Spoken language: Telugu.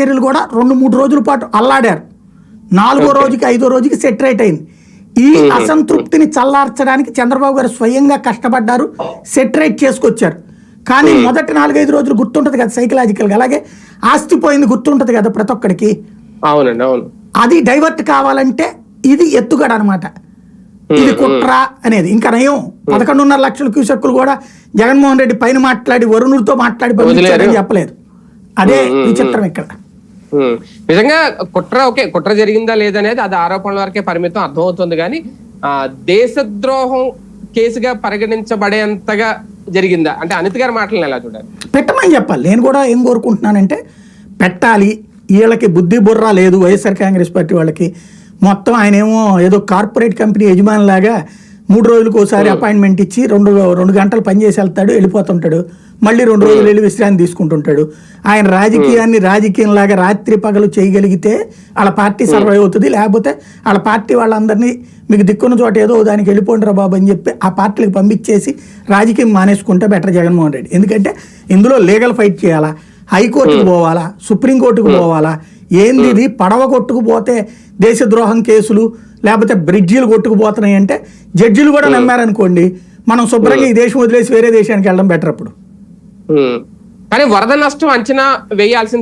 చర్యలు కూడా రెండు మూడు రోజుల పాటు అల్లాడారు. నాలుగో రోజుకి ఐదో రోజుకి సెటరేట్ అయింది. ఈ అసంతృప్తిని చల్లార్చడానికి చంద్రబాబు గారు స్వయంగా కష్టపడ్డారు సెటరేట్ చేసుకొచ్చారు. కానీ మొదటి నాలుగైదు రోజులు గుర్తుంటది కదా సైకలాజికల్గా. అలాగే ఆస్తి పోయింది గుర్తుంటది కదా ప్రతి ఒక్కడికి. అవునండి అవును. అది డైవర్ట్ కావాలంటే ఇది ఎత్తుగడ అనమాట ఇది కుట్ర అనేది. ఇంకా నయం. పదకొండున్నర లక్షల క్యూసెక్కులు కూడా జగన్మోహన్ రెడ్డి పైన మాట్లాడి వరుణుడితో మాట్లాడి పంపించారని చెప్పలేదు. అదే విచిత్రం ఇక్కడ. నిజంగా కుట్ర ఓకే కుట్ర జరిగిందా లేదనేది అది ఆరోపణల వరకే పరిమితం అర్థమవుతుంది కానీ ఆ దేశద్రోహం కేసుగా పరిగణించబడేంతగా జరిగిందా? అంటే అనిత్ గారి మాటలను ఎలా చూడాలి? పెట్టమని చెప్పాలి. నేను కూడా ఏం కోరుకుంటున్నానంటే పెట్టాలి. వీళ్ళకి బుద్ధి బుర్ర లేదు వైఎస్ఆర్ కాంగ్రెస్ పార్టీ వాళ్ళకి. మొత్తం ఆయన ఏమో ఏదో కార్పొరేట్ కంపెనీ యజమాని లాగా మూడు రోజులకు ఒకసారి అపాయింట్మెంట్ ఇచ్చి రెండు రెండు గంటలు పనిచేసి వెళ్తాడు వెళ్ళిపోతుంటాడు. మళ్ళీ రెండు రోజులు వెళ్ళి విశ్రాంతి తీసుకుంటుంటాడు. ఆయన రాజకీయాన్ని రాజకీయం లాగా రాత్రి పగలు చేయగలిగితే వాళ్ళ పార్టీ సర్వైవ్ అవుతుంది. లేకపోతే వాళ్ళ పార్టీ వాళ్ళందరినీ మీకు దిక్కున్న చోట ఏదో దానికి వెళ్ళిపోండిరా బాబు అని చెప్పి ఆ పార్టీలకు పంపించేసి రాజకీయం మానేసుకుంటే బెటర్ జగన్మోహన్ రెడ్డి. ఎందుకంటే ఇందులో లీగల్ ఫైట్ చేయాలా? హైకోర్టుకు పోవాలా? సుప్రీంకోర్టుకు పోవాలా? ఏంది ఇది పడవ కొట్టుకుపోతే దేశద్రోహం కేసులు లేకపోతే బ్రిడ్జీలు కొట్టుకుపోతున్నాయి అంటే జడ్జిలు కూడా నమ్మారనుకోండి మనం శుభ్రంగా ఈ దేశం వదిలేసి వేరే దేశానికి వెళ్ళడం బెటర్ అప్పుడు. కానీ వరద నష్టం అంచనా వేయాల్సిన